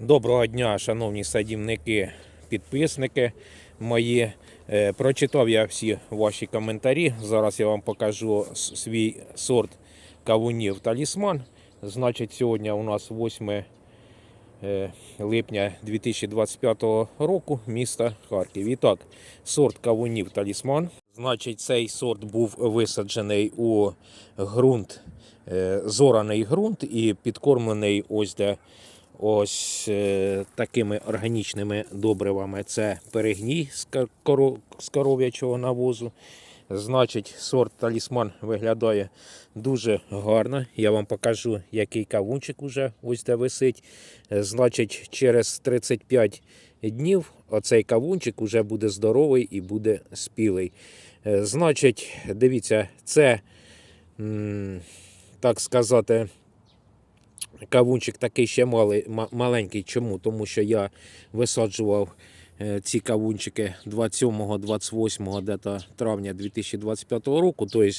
Доброго дня, шановні садівники, підписники мої. Е, Прочитав я всі ваші коментарі. Зараз я вам покажу свій сорт кавунів талісман. Значить, сьогодні у нас 8 е, липня 2025 року, місто Харків. І так, сорт кавунів талісман. Значить, цей сорт був висаджений у ґрунт, е, зораний ґрунт і підкормлений ось де ось е, такими органічними добривами. Це перегній з коров'ячого навозу. Значить, сорт талісман виглядає дуже гарно. Я вам покажу, який кавунчик уже ось де висить. Значить, через 35 днів оцей кавунчик уже буде здоровий і буде спілий. Е, Значить, дивіться, це, так сказати, кавунчик такий ще малий, маленький. Чому? Тому що я висаджував е, ці кавунчики 27-28 дето травня 2025 року. Тобто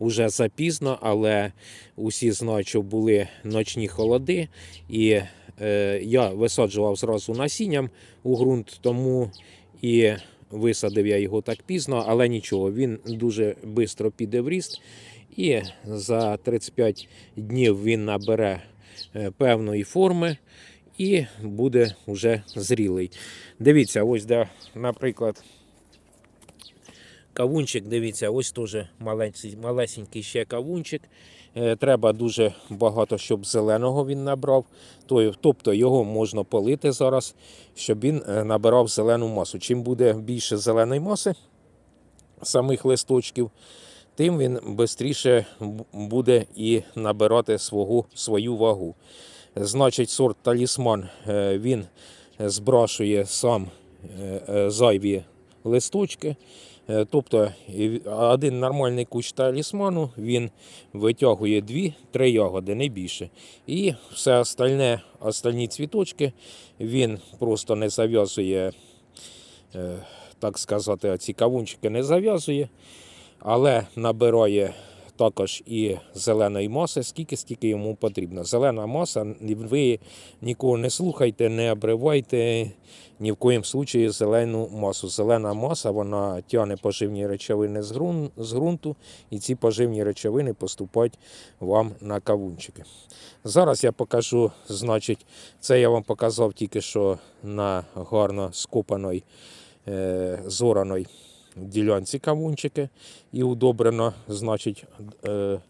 вже запізно, але усі знають, що були ночні холоди. І е, я висаджував зразу насінням у ґрунт, тому і висадив я його так пізно, але нічого, він дуже швидко піде в ріст. І за 35 днів він набере певної форми і буде вже зрілий. Дивіться, ось де, наприклад, кавунчик, дивіться, ось теж малесенький ще кавунчик. Е, Треба дуже багато, щоб зеленого він набрав. Тобто його можна полити зараз, щоб він е, набирав зелену масу. Чим буде більше зеленої маси самих листочків, тим він швидше буде і набирати свого, свою вагу. Значить, сорт талісман е, він збрашує сам е, е, зайві листочки. Тобто один нормальний кущ талісману він витягує 2-3 ягоди, не більше. І все остальне, остальні цвіточки він просто не зав'язує, так сказати, ці кавунчики не зав'язує, але набирає також і зеленої маси, скільки скільки йому потрібно. Зелена маса, ви нікого не слухайте, не обривайте ні в коїм случаї зелену масу. Зелена маса вона тягне поживні речовини з ґрунту, і ці поживні речовини поступають вам на кавунчики. Зараз я покажу, значить, це я вам показав тільки що на гарно скопаної е, зораної ділянці кавунчики і удобрено, значить, е,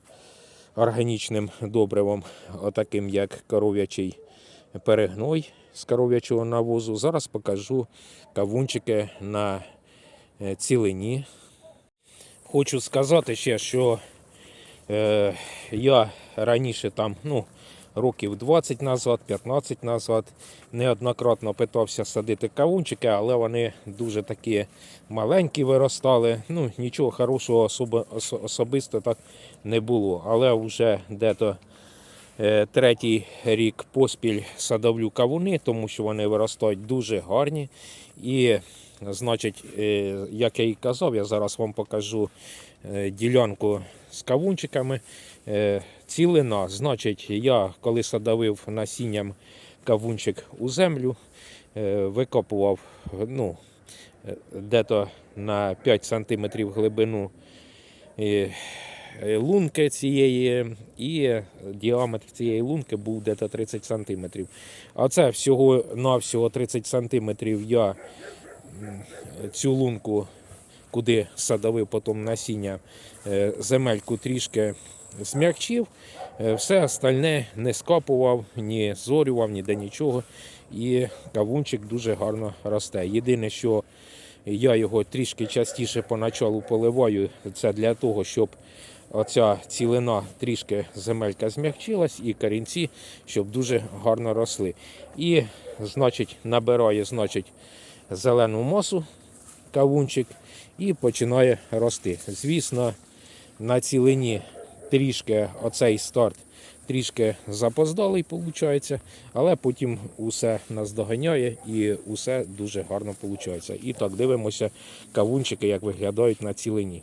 органічним добривом, отаким як коров'ячий перегной з коров'ячого навозу. Зараз покажу кавунчики на е, цілині. Хочу сказати ще, що е, я раніше там, ну, років 20 назад, 15 назад неоднократно питався садити кавунчики, але вони дуже такі маленькі виростали. Ну, нічого хорошого особи, особисто так не було. Але вже дето е, третій рік поспіль садовлю кавуни, тому що вони виростають дуже гарні. І, значить, е, як я і казав, я зараз вам покажу е, ділянку з кавунчиками. Цілина, значить, я коли садовив насінням кавунчик у землю, е, викопував ну, дето на 5 см глибину е, е, лунки цієї, і діаметр цієї лунки був дето 30 см. А це всього навсього 30 см я цю лунку, куди садовив потім насіння, земельку трішки змягчив. Е, Все остальне не скапував, ні зорював, ніде нічого. І кавунчик дуже гарно росте. Єдине, що я його трішки частіше поначалу поливаю, це для того, щоб оця цілина трішки земелька змягчилась і корінці, щоб дуже гарно росли. І, значить, набирає значить, зелену масу кавунчик і починає рости. Звісно, на цілині трішки оцей старт трішки запоздалий, виходить, але потім усе наздоганяє і усе дуже гарно виходить. І так дивимося кавунчики, як виглядають на цілині.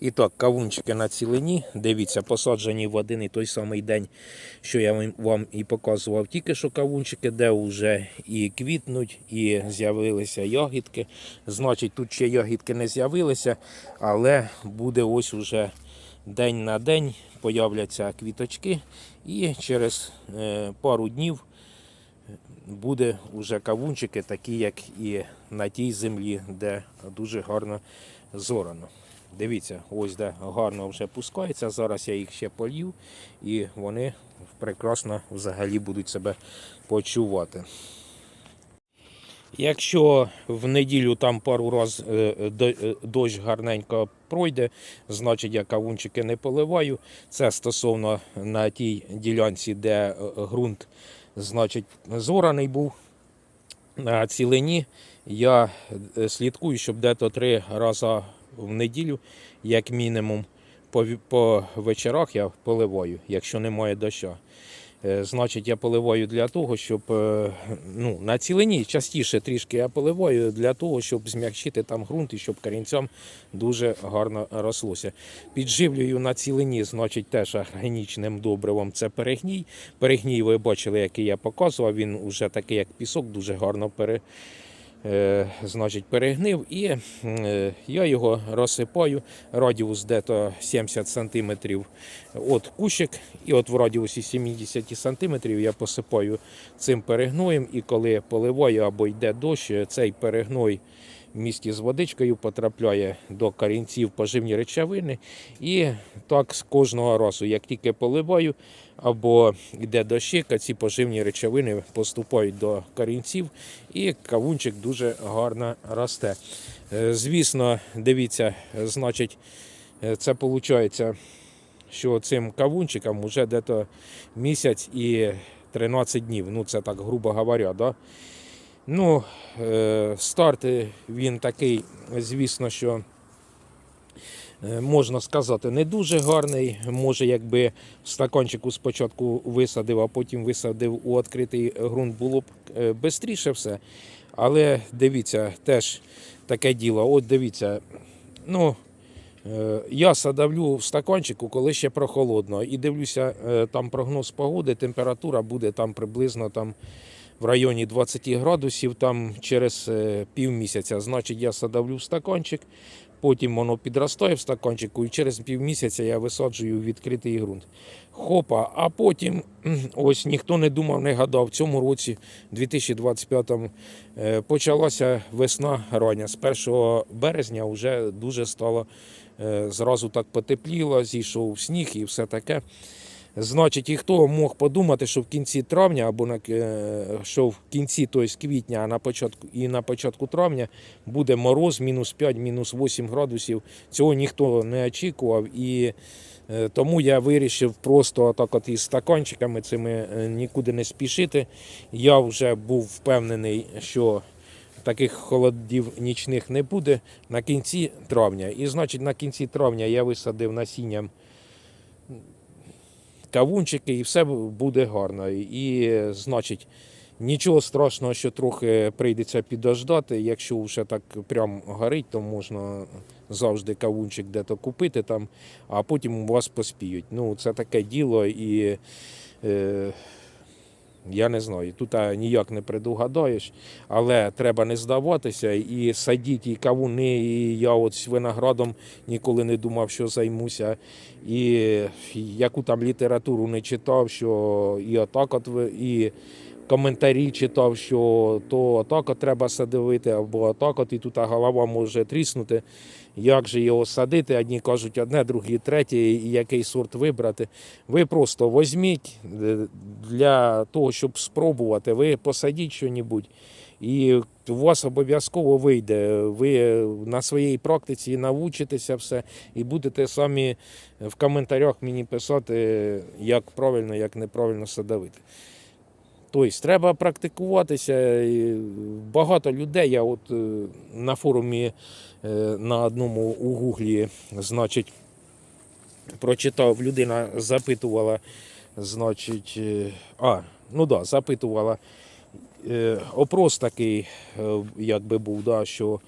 І так, кавунчики на цілині. Дивіться, посаджені в один і той самий день, що я вам- і показував. Тільки що кавунчики, де вже і квітнуть, і з'явилися ягідки. Значить, тут ще ягідки не з'явилися, але буде ось уже день на день появляться квіточки. І через е, пару днів буде вже кавунчики, такі, як і на тій землі, де дуже гарно зорано. Дивіться, ось де гарно вже пускається. Зараз я їх ще полью, і вони прекрасно взагалі будуть себе почувати. Якщо в неділю там пару раз е, до- е, дощ гарненько пройде, значить я кавунчики не поливаю. Це стосовно на тій ділянці, де е, ґрунт значить, зораний був. На цілині я е, слідкую, щоб дето три рази в неділю, як мінімум, по вечорах я поливаю, якщо немає дощу. Е, Значить, я поливаю для того, щоб е, ну, на цілині частіше трішки я поливаю для того, щоб змягчити там ґрунт і щоб корінцям дуже гарно рослося. Підживлюю на цілині, значить, теж органічним добривом. Це перегній. Перегній, ви бачили, який я показував. Він вже такий, як пісок, дуже гарно пере, значить, перегнив. І е, я його розсипаю. Радіус дето 70 см от кущик. І от в радіусі 70 см я посипаю цим перегноєм. І коли поливаю або йде дощ, цей перегной місті з водичкою потрапляє до корінців поживні речовини. І так з кожного разу, як тільки поливаю або йде дощик, ці поживні речовини поступають до корінців, і кавунчик дуже гарно росте. Е, Звісно, дивіться, значить, е, це виходить, що цим кавунчикам вже дето місяць і 13 днів. Ну, це так, грубо говоря, да? Ну, е, старт е, він такий, звісно, що е, можна сказати, не дуже гарний. Може, якби в стаканчику спочатку висадив, а потім висадив у відкритий ґрунт, було б швидше все. Але дивіться, теж таке діло. От дивіться, ну. Е, Я садовлю в стаканчику, коли ще прохолодно. І дивлюся, е, там прогноз погоди, температура буде там приблизно там в районі 20 градусів там через е, півмісяця. Значить, я садовлю в стаканчик, потім воно підростає в стаканчику, і через півмісяця я висаджую відкритий ґрунт. Хопа, а потім ось ніхто не думав, не гадав. В цьому році, 2025-му, е, почалася весна рання. З 1 березня вже дуже стало е, зразу так потепліло, зійшов сніг і все таке. Значить, і хто мог подумати, що в кінці травня або на е, що в кінці тобто квітня, а на початку і на початку травня буде мороз мінус 5, мінус 8 градусів. Цього ніхто не очікував. І е, тому я вирішив просто так от із стаканчиками цими е, нікуди не спішити. Я вже був впевнений, що таких холодів нічних не буде на кінці травня. І значить, на кінці травня я висадив насінням кавунчики, і все буде гарно. І, значить, нічого страшного, що трохи прийдеться підождати. Якщо вже так прям горить, то можна завжди кавунчик де-то купити там, а потім у вас поспіють. Ну, це таке діло і. Е, я не знаю, тут ніяк не предугадаєш, але треба не здаватися і садіть і кавуни, і я от з виноградом ніколи не думав, що займуся. І яку там літературу не читав, що і отак от і коментарі читав, що то отак от треба садовити, або отак от, і тут голова може тріснути. Як же його садити? Одні кажуть одне, другі третє, і який сорт вибрати. Ви просто візьміть е, для того, щоб спробувати, ви посадіть щось, і у вас обов'язково вийде. Ви на своїй практиці навчитеся все і будете самі в коментарях мені писати, як правильно, як неправильно садовити. Тобто треба практикуватися. Багато людей. Я от е, на форумі на одному у Гуглі, значить, прочитав, людина запитувала, значить, е, а, ну да, запитувала. е, Опрос такий, е, якби був, да, що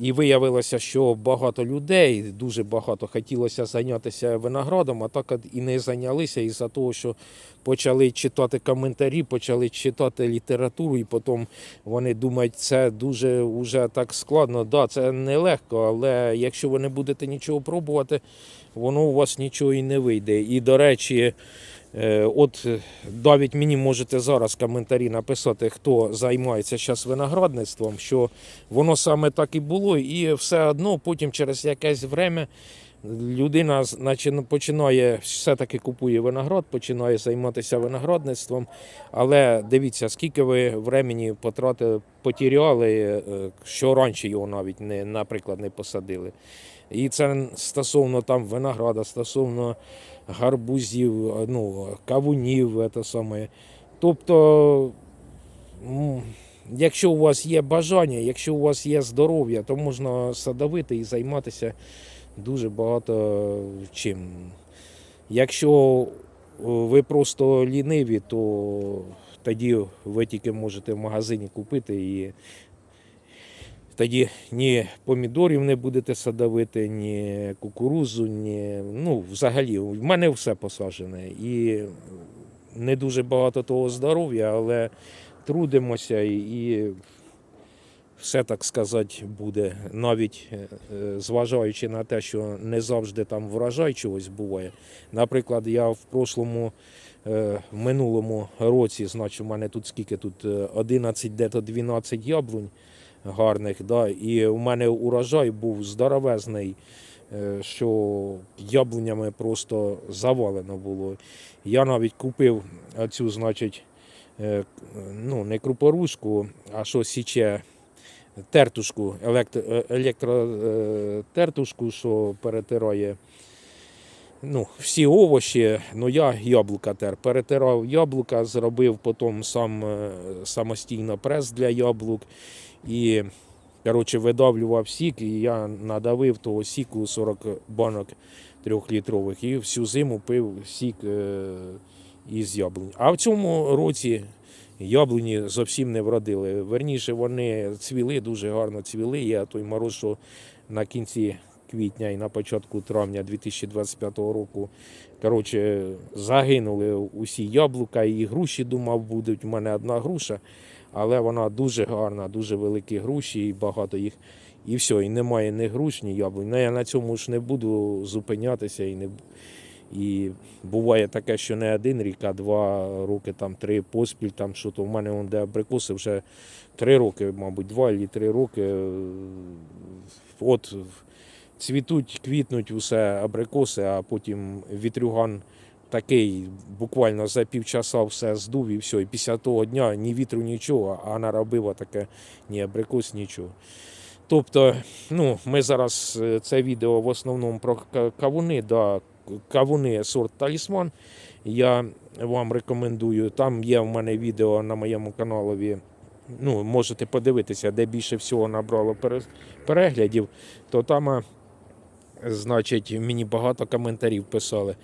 І виявилося, що багато людей, дуже багато хотілося зайнятися виноградом, а так і не зайнялися із-за того, що почали читати коментарі, почали читати літературу, і потім вони думають, це дуже вже так складно. Да, це нелегко, але якщо ви не будете нічого пробувати, воно у вас нічого і не вийде. І до речі, От е, навіть мені можете зараз коментарі написати, хто займається зараз виноградництвом, що воно саме так і було, і все одно потім через якесь время людина починає все-таки купує виноград, починає займатися виноградництвом. Але дивіться, скільки ви времени потратили, потеряли, е, що раніше його навіть не, наприклад, не посадили. І це стосовно там винограда, стосовно гарбузів, ну, кавунів, це саме. Тобто, якщо у вас є бажання, якщо у вас є здоров'я, то можна садовити і займатися дуже багато чим. Якщо е, ви просто ліниві, то тоді ви тільки можете в магазині купити і тоді ні помідорів не будете садовити, ні кукурузу, ні. Ну, взагалі, в мене все посаджене. І не дуже багато того здоров'я, але трудимося і, все так сказати буде. Навіть е, е, зважаючи на те, що не завжди там врожай чогось буває. Наприклад, я в прошлому. е, В минулому році, значить, у мене тут скільки тут е, 11, де-то 12 яблунь гарних. Да? І у мене урожай був здоровезний, е, що яблунями просто завалено було. Я навіть купив цю, значить, е, ну, не крупорушку, а що січе тертушку, електро, е, електротертушку, що перетирає. Ну, всі овочі, ну я яблука тер. Перетирав яблука, зробив потім сам самостійно прес для яблук. І коротше, видавлював сік, і я надавив того сіку 40 банок трьохлітрових і всю зиму пив сік е, із яблунь. А в цьому році яблуні зовсім не вродили. Верніше, вони цвіли, дуже гарно цвіли. Я той мороз, що на кінці квітня і на початку травня 2025 року. Коротше, загинули усі яблука і груші, думав, будуть. У мене одна груша, але вона дуже гарна, дуже великі груші, і багато їх. І все, і немає ні груш, ні яблунь. Ну, я на цьому ж не буду зупинятися і не і буває таке, що не один рік, а два роки, там три поспіль, там що то в мене де абрикоси вже три роки, мабуть, два або три роки. От цвітуть, квітнуть усе абрикоси, а потім вітрюган такий, буквально за півчаса все здув і все. І після того дня ні вітру, нічого, а наробило таке ні абрикос, нічого. Тобто, ну, ми зараз е, це відео в основному про кавуни, да, кавуни сорт талісман. Я вам рекомендую. Там є в мене відео на моєму каналові. Ну, можете подивитися, де більше всього набрало переглядів, то там, значить, мені багато коментарів писали,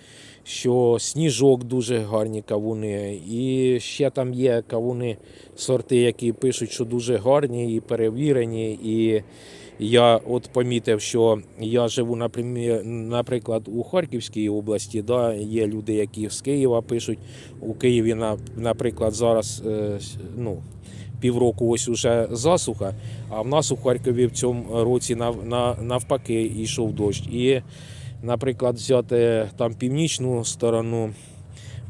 що сніжок дуже гарні кавуни. І ще там є кавуни, сорти, які пишуть, що дуже гарні і перевірені. І я от помітив, що я живу, наприклад, у Харківській області. Да, є люди, які з Києва пишуть. У Києві, наприклад, зараз е, ну, півроку ось уже засуха, а в нас у Харкові в цьому році нав, на, навпаки йшов дощ. І, наприклад, взяти там північну сторону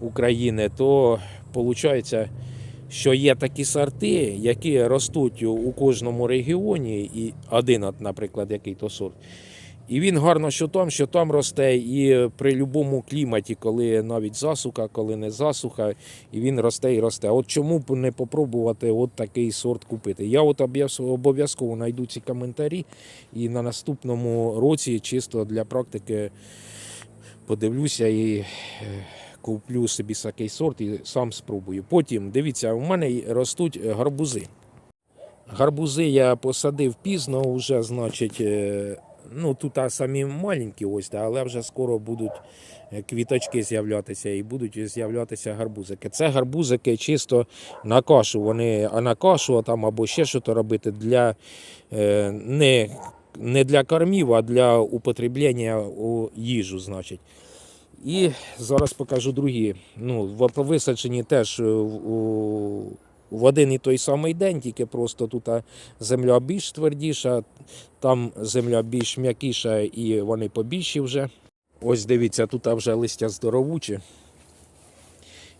України, то виходить, що є такі сорти, які ростуть у- кожному регіоні, і один, наприклад, який то сорт. І він гарно, що там, що там росте, і при будь-якому кліматі, коли навіть засуха, коли не засуха, і він росте і росте. От чому б не попробувати от такий сорт купити? Я от обов'язково знайду ці коментарі і на наступному році, чисто для практики, подивлюся і е, куплю собі такий сорт і сам спробую. Потім, дивіться, у мене ростуть гарбузи. Гарбузи я посадив пізно, вже, значить, е, ну тут а самі маленькі, ось, але вже скоро будуть е, квіточки з'являтися і будуть з'являтися гарбузики. Це гарбузики чисто на кашу. Вони а на кашу там або ще щось робити для е, не не для кормів, а для употреблення у їжу, значить. І зараз покажу другі. Ну, висаджені теж е, у, в один і той самий день, тільки просто тут земля більш твердіша, там земля більш м'якіша і вони побільші вже. Ось дивіться, тут вже листя здоровучі.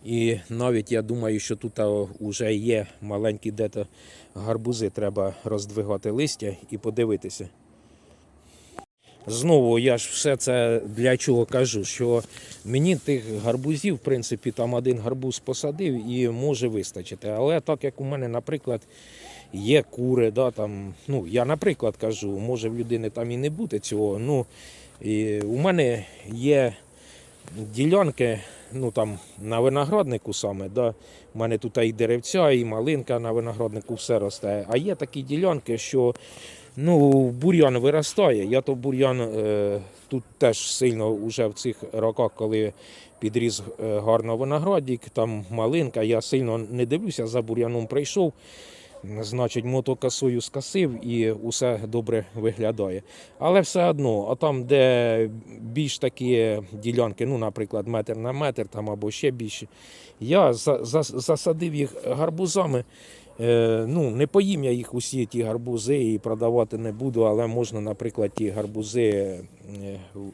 І навіть я думаю, що тут вже є маленькі де-то гарбузи, треба роздвигати листя і подивитися. Знову я ж все це для чого кажу, що мені тих гарбузів, в принципі, там один гарбуз посадив і може вистачити. Але так як у мене, наприклад, є кури, да, там, ну, я, наприклад, кажу, може в людини там і не бути цього. Ну, і у мене є ділянки, ну там на винограднику саме, да, у мене тут і деревця, і малинка на винограднику все росте. А є такі ділянки, що ну, бур'ян виростає. Я то бур'ян е, тут теж сильно вже в цих роках, коли підріс е, гарно виноградник, там малинка, я сильно не дивлюся, за бур'яном прийшов. Значить, мотокосою скасив і усе добре виглядає. Але все одно, а там, де більш такі ділянки, ну, наприклад, метр на метр там або ще більше, я за, за, засадив їх гарбузами. Е, ну, не поїм я їх усі ті гарбузи і продавати не буду, але можна, наприклад, ті гарбузи е,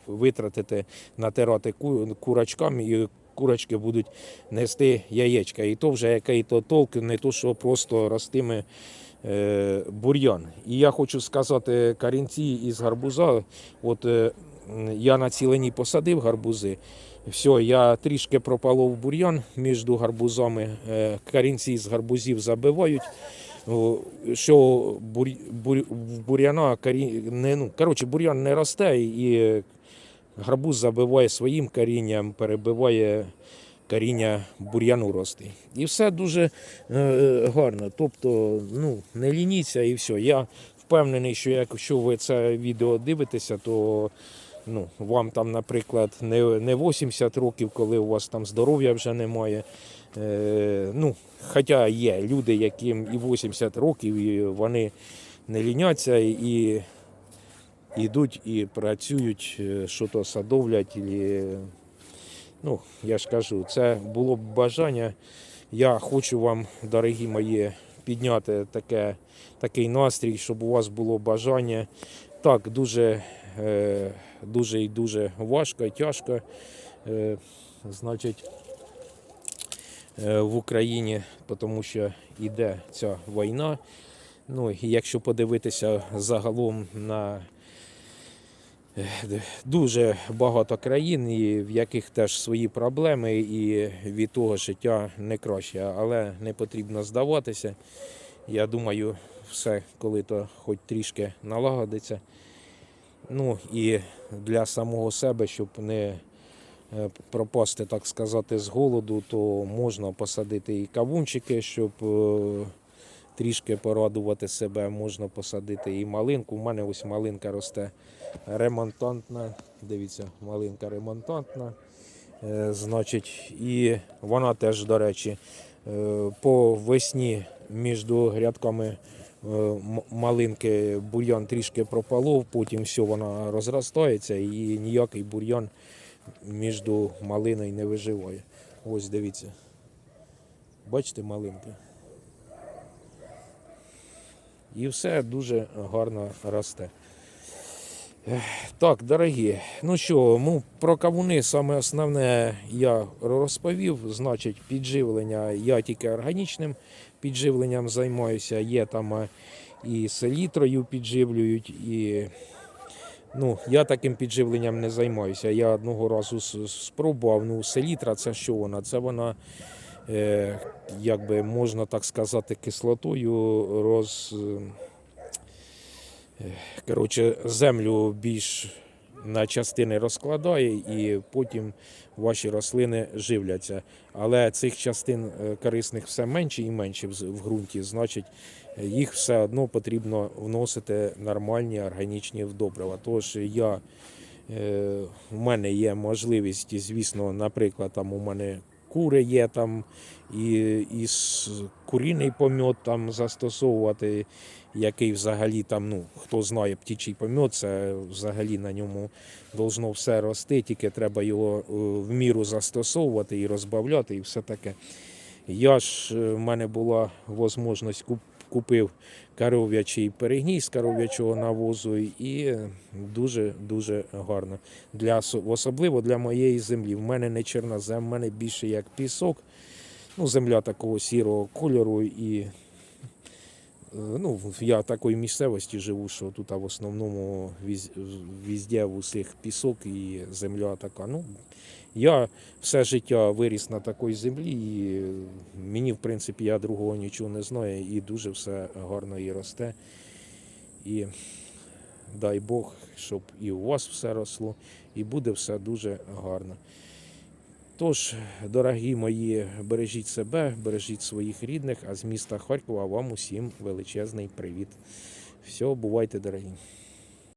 витратити, натирати ку- курочкам і курочки будуть нести яєчка. І то вже який то толк, не то, що просто ростиме е, бур'ян. І я хочу сказати, корінці із гарбуза, от я на цілені посадив гарбузи. Все, я трішки пропалов бур'ян між гарбузами. е, Корінці з гарбузів забивають. Що бур, бур, бур'яна корі, не, ну, коротше, бур'ян не росте і гарбуз забиває своїм корінням, перебиває коріння бур'яну рости. І все дуже е, гарно. Тобто, ну, не лініться і все. Я впевнений, що якщо ви це відео дивитеся, то ну, вам там, наприклад, не, не 80 років, коли у вас там здоров'я вже немає. Е, ну, хоча є люди, яким і 80 років, і вони не ліняться і йдуть і працюють, е, що то садовлять. І, ну, я ж кажу, це було б бажання. Я хочу вам, дорогі мої, підняти таке, такий настрій, щоб у вас було бажання. Так, дуже, е, дуже і дуже важко і тяжко. Е, значить, е, в Україні, тому що йде ця війна. Ну, і якщо подивитися загалом на дуже багато країн, і в яких теж свої проблеми, і від того життя не краще, але не потрібно здаватися. Я думаю, все, коли то хоч трішки налагодиться. Ну і для самого себе, щоб не е, пропасти, так сказати, з голоду, то можна посадити і кавунчики, щоб е, трішки порадувати себе, можна посадити і малинку. У мене ось малинка росте ремонтантна. Дивіться, малинка ремонтантна. Е, Значить, і вона теж, до речі, по весні між грядками малинки бур'ян трішки пропалов, потім все вона розростається і ніякий бур'ян між малиною не виживає. Ось дивіться. Бачите малинки? І все дуже гарно росте. Так, дорогі, ну що, ну, про кавуни саме основне я розповів. Значить, підживлення я тільки органічним підживленням займаюся. Є там е, і селітрою підживлюють, і ну, я таким підживленням не займаюся. Я одного разу спробував. Ну, селітра це що вона? Це вона, е, як би можна так сказати, кислотою роз. Коротше, землю більш на частини розкладає і потім ваші рослини живляться. Але цих частин е, корисних все менше і менше в ґрунті, значить, їх все одно потрібно вносити нормальні органічні вдобрива. Тож я, е, в мене є можливість, звісно, наприклад, там у мене кури є там, і, і куріний помьот там застосовувати, який взагалі там, ну, хто знає птічий помьот, це взагалі на ньому должно все рости, тільки треба його е, в міру застосовувати і розбавляти, і все таке. Я ж, е, в мене була можливість куп, купив коров'ячий перегній з коров'ячого навозу і дуже-дуже гарно. Для, особливо для моєї землі. В мене не чорнозем, в мене більше як пісок. Ну, земля такого сірого кольору і ну, я такої місцевості живу, що тут в основному віз- візде в усіх пісок і земля така. Ну, я все життя виріс на такій землі, і мені, в принципі, я другого нічого не знаю, і дуже все гарно і росте. І дай Бог, щоб і у вас все росло, і буде все дуже гарно. Тож, дорогі мої, бережіть себе, бережіть своїх рідних, а з міста Харкова вам усім величезний привіт. Все, бувайте, дорогі.